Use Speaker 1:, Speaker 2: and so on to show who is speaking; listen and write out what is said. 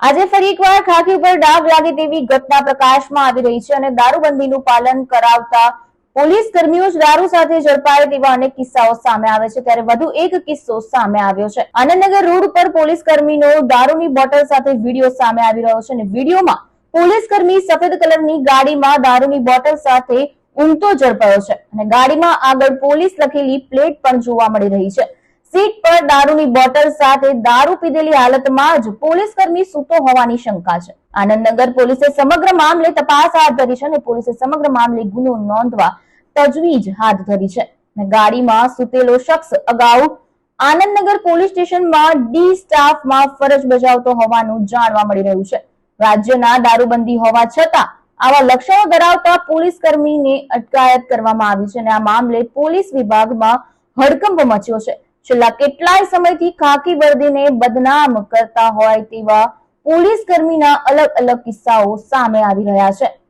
Speaker 1: આજે ફરી એકવાર ખાકી ઉપર ડાઘ લાગે તેવી ઘટના પ્રકાશમાં આવી રહી છે અને દારૂબંધીનું પાલન કરાવતા પોલીસ કર્મીઓ દારૂ સાથે ઝડપાય તેવા અનેક કિસ્સાઓ સામે આવે છે. ત્યારે વધુ એક કિસ્સો સામે આવ્યો છે. આનંદનગર રોડ પર પોલીસ કર્મીનો દારૂની બોટલ સાથે વીડિયો સામે આવી રહ્યો છે અને વિડીયોમાં પોલીસ કર્મી સફેદ કલરની ગાડીમાં દારૂની બોટલ સાથે ઊંઘતો ઝડપાયો છે અને ગાડીમાં આગળ પોલીસ લખેલી પ્લેટ પણ જોવા મળી રહી છે. સીટ પર દારૂની બોટલ સાથે દારૂ પીધેલી હાલતમાં જ પોલીસ કર્મી સૂતો હોવાની શંકા છે. આનંદનગર પોલીસે સમગ્ર મામલે તપાસ હાથ ધરી છે અને પોલીસે સમગ્ર મામલે ગુનો નોંધવા તજવીજ હાથ ધરી છે. ગાડીમાં સૂતેલો શખ્સ અગાઉ આનંદનગર પોલીસ સ્ટેશનમાં ડી સ્ટાફમાં ફરજ બજાવતો હોવાનું જાણવા મળી રહ્યું છે. રાજ્યના દારૂબંધી હોવા છતાં આવા લક્ષણો ધરાવતા પોલીસ કર્મીને અટકાયત કરવામાં આવી છે અને આ મામલે પોલીસ વિભાગમાં હડકંપ મચ્યો છે. છેલ્લા કેટલાય સમયથી ખાકી વર્દીને બદનામ કરતા હોય તેવા પોલીસ કર્મીના અલગ અલગ કિસ્સાઓ સામે આવી રહ્યા છે.